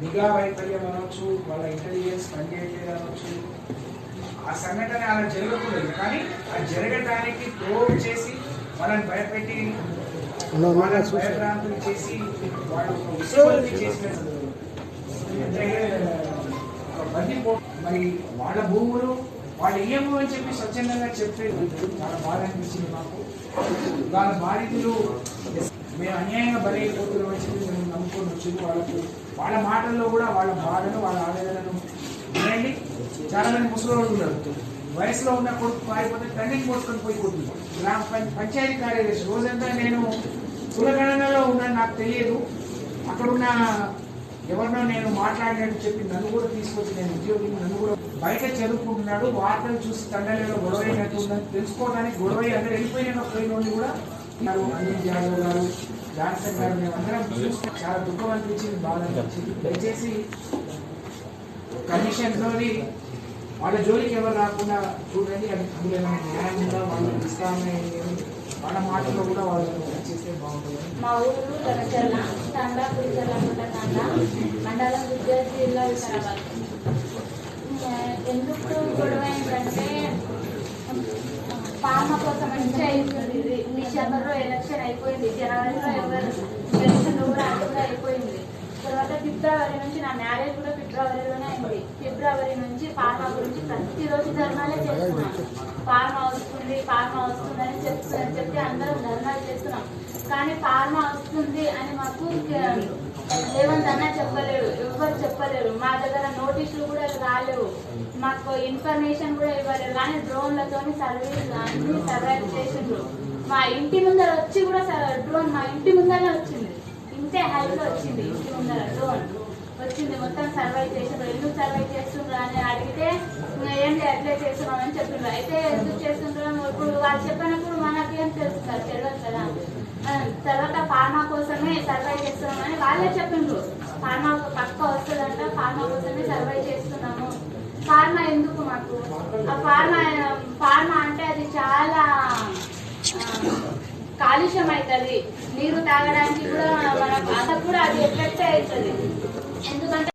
నిఘా వైఫల్యం అనవచ్చు వాళ్ళ ఇంటెలిజెన్స్ పనిచేయట్లేదు అనవచ్చు ఆ సంఘటన అలా జరగకూడదు. కానీ ఆ జరగటానికి ప్రోవ్ చేసి వాళ్ళని భయపెట్టి వాళ్ళని భయభ్రాంతులు చేసి వాళ్ళు ఒక ఉత్సవాన్ని చేసిన బందిపో మరి వాళ్ళ భూములు వాళ్ళు ఏమో అని చెప్పి స్వచ్ఛందంగా చెప్పే చాలా బాధ అనిపించింది మాకు. వాళ్ళ బాధితులు మేము అన్యాయంగా బలైపోతున్నాం అని చెప్పి మేము నమ్ముకొని వచ్చింది. వాళ్ళకు వాళ్ళ మాటల్లో కూడా వాళ్ళ బాధను వాళ్ళ ఆవేదనను వినండి. చాలా మంది ముసలి ఉన్నారు. వయసులో ఉన్న కొడుకు పారిపోతే తండ్రిని పోసుకొని పోయి కొట్టింది గ్రామ పంచాయతీ కార్యదర్శి రోజంతా నేను కులగణనలో ఉన్నాను నాకు తెలియదు. అక్కడున్న ఎవరినో నేను మాట్లాడినట్టు చెప్పి నన్ను కూడా తీసుకొచ్చి నేను ఉద్యోగిని నన్ను కూడా బయట చదువుకుంటున్నాడు. వార్తలు చూసి తండ్రిలో గొడవ అయినట్టు ఉందని తెలుసుకోవడానికి గొడవ అందరూ వెళ్ళిపోయిన పోయిన కూడా ఉన్నారు. అనిల్ జాదవ్ గారు జాన్సన్ గారు మేమందరం చూస్తే చాలా దుఃఖం అనిపించింది బాధ అనిపించింది. దయచేసి కమిషన్లోని వాళ్ళ జోలికి ఎవరు రాకుండా చూడండి అది అందులో న్యాయం ఉందా వాళ్ళు ఇస్తామని వాళ్ళ మాటల్లో కూడా వాళ్ళు చేస్తే బాగుంటుంది. మా ఊరు తనచర్ల తండా పులిచర్లకుంట తండా మండలం విద్యార్థి జిల్లా వికారాబాద్ ఎందుకు గొడవ ఏంటంటే పామ కోసం మంచి అయిపోయింది. డిసెంబర్లో ఎలక్షన్ అయిపోయింది. జనవరిలో ఎవరు ఎలక్షన్ కూడా కూడా అయిపోయింది. తర్వాత ఫిబ్రవరి నుంచి నా మ్యారేజ్ కూడా ఫిబ్రవరిలోనే అయింది. ఫిబ్రవరి నుంచి ఫార్మా గురించి ప్రతిరోజు ధర్నాలే చేస్తున్నాం. ఫార్మా వస్తుంది ఫార్మా వస్తుందని అని చెప్తే అందరం ధర్నాలు చేస్తున్నాం. కానీ ఫార్మా వస్తుంది అని మాకు లేవందన్నా చెప్పలేరు ఎవరు చెప్పలేరు మా దగ్గర నోటీసులు కూడా రాలేవు. మాకు ఇన్ఫర్మేషన్ కూడా ఇవ్వలేరు కానీ డ్రోన్లతోని సర్వీస్ అన్ని సర్వైవ్ చేసిండ్రు. మా ఇంటి ముందర వచ్చి కూడా డ్రోన్ మా ఇంటి ముందరనే వచ్చింది. ఇంతే హైట్లో వచ్చింది ఇంటి ముందర డ్రోన్. వచ్చింది మొత్తం సర్వై చేసిండ్రు. ఎందుకు సర్వై చేస్తుండ్రు అని అడిగితే ఏంటి ఏం లేదు అట్లే చేస్తున్నాం అని చెప్పిండ్రు అయితే ఎందుకు చేస్తుండ్రు? ఇప్పుడు వాళ్ళు చెప్పినప్పుడు మనకేం ఏం తెలుస్తుంది తెలియదు కదా. తర్వాత ఫార్మా కోసమే సర్వై చేస్తున్నామని వాళ్ళే చెప్పిండ్రు. ఫార్మా పక్క వస్తుందంట ఫార్మా కోసమే సర్వై చేస్తున్నాము. ఫార్మా ఎందుకు మాకు? ఆ ఫార్మా ఫార్మా అంటే అది చాలా ఆ, కాలుష్యం అవుతుంది నీరు తాగడానికి కూడా మన అంత కూడా అది ఎఫెక్ట్ అవుతుంది ఎందుకంటే